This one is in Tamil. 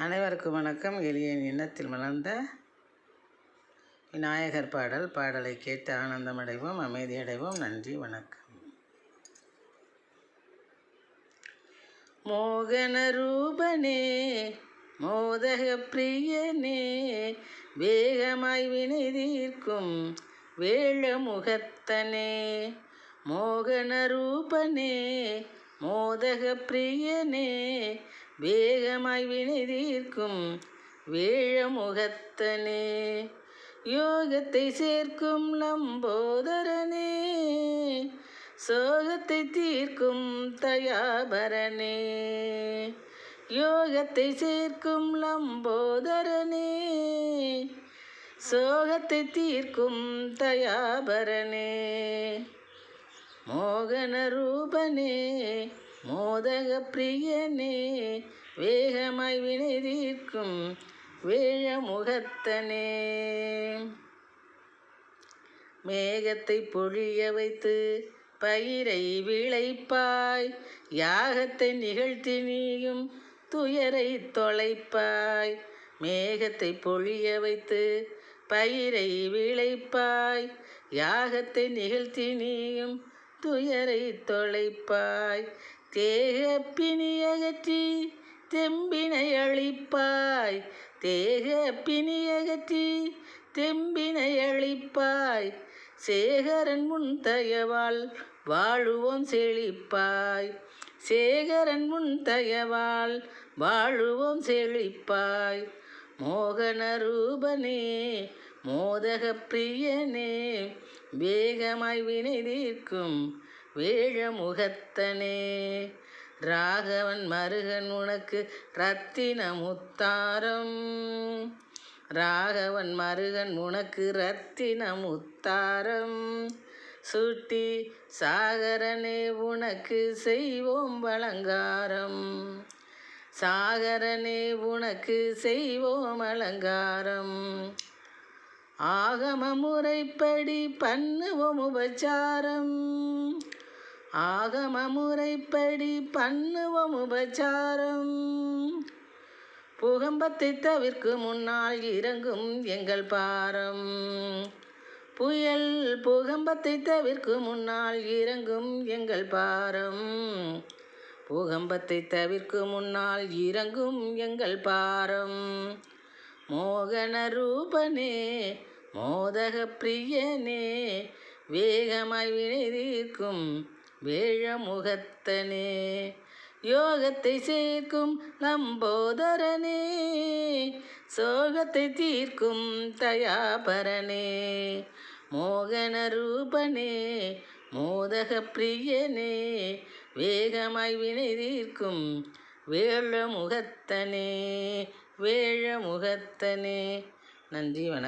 அனைவருக்கும் வணக்கம். எளியன் எண்ணத்தில் மலர்ந்த விநாயகர் பாடல் பாடலை கேட்டு ஆனந்தமடைவோம் அமைதியடைவோம். நன்றி வணக்கம். மோகன ரூபனே மோதக பிரியனே வேகமாய் வினை தீர்க்கும் வேழமுகத்தனே மோகன ரூபனே மோதக பிரியனே வேகமாய் வினைதீர்க்கும் வேழமுகத்தனே யோகத்தை சேர்க்கும் லம்போதரனே சோகத்தை தீர்க்கும் தயாபரனே யோகத்தை சேர்க்கும் லம்போதரனே சோகத்தை தீர்க்கும் தயாபரனே. மோகன ரூபனே மோதக பிரியனே வேகமாய் வினை தீர்க்கும் வேழமுகத்தனே. மேகத்தை பொழிய வைத்து பயிரை விளைப்பாய் யாகத்தை நிகழ்த்தி நீயும் துயரை தொலைப்பாய். மேகத்தை பொழிய வைத்து பயிரை விளைப்பாய் யாகத்தை நிகழ்த்தி நீயும் துயரை தொலைப்பாய் தேக பிணியகற்றி தெம்பினை அழிப்பாய் தேக பிணியகற்றி தெம்பினை அழிப்பாய் சேகரன் முன் தயவால் வாழுவோம் செழிப்பாய் சேகரன் முன் தயவால் வாழுவோம் செழிப்பாய். மோகன ரூபனே மோதக பிரியனே வேகமாய் வினை தீர்க்கும் வேழமுகத்தனே. ராகவன் மருகன் உனக்கு ரத்தின முத்தாரம். ராகவன் மருகன் உனக்கு ரத்தின முத்தாரம். சுட்டி சாகரனே உனக்கு செய்வோம் அலங்காரம் சாகரனே உனக்கு செய்வோம் அலங்காரம். ஆகம முறைப்படி பண்ணுவோம் உபச்சாரம். ஆகம முறைப்படி பண்ணுவோம் உபச்சாரம். பூகம்பத்தை தவிர்க்கும் முன்னால் இறங்கும் எங்கள் பாரம். புயல் பூகம்பத்தை தவிர்க்கும் முன்னால் இறங்கும் எங்கள் பாரம். பூகம்பத்தை தவிர்க்கும் முன்னால் இறங்கும் எங்கள் பாரம். மோகன ரூபனே மோதக பிரியனே வேகமாய் வினை தீர்க்கும் வேழமுகத்தனே யோகத்தை சேர்க்கும் நம்போதரனே சோகத்தை தீர்க்கும் தயாபரனே. மோகன ரூபனே மோதக பிரியனே வேகமாய் வினை தீர்க்கும் வேழமுகத்தனே வேழ முகத்தனே நன்றி வணக்கம்.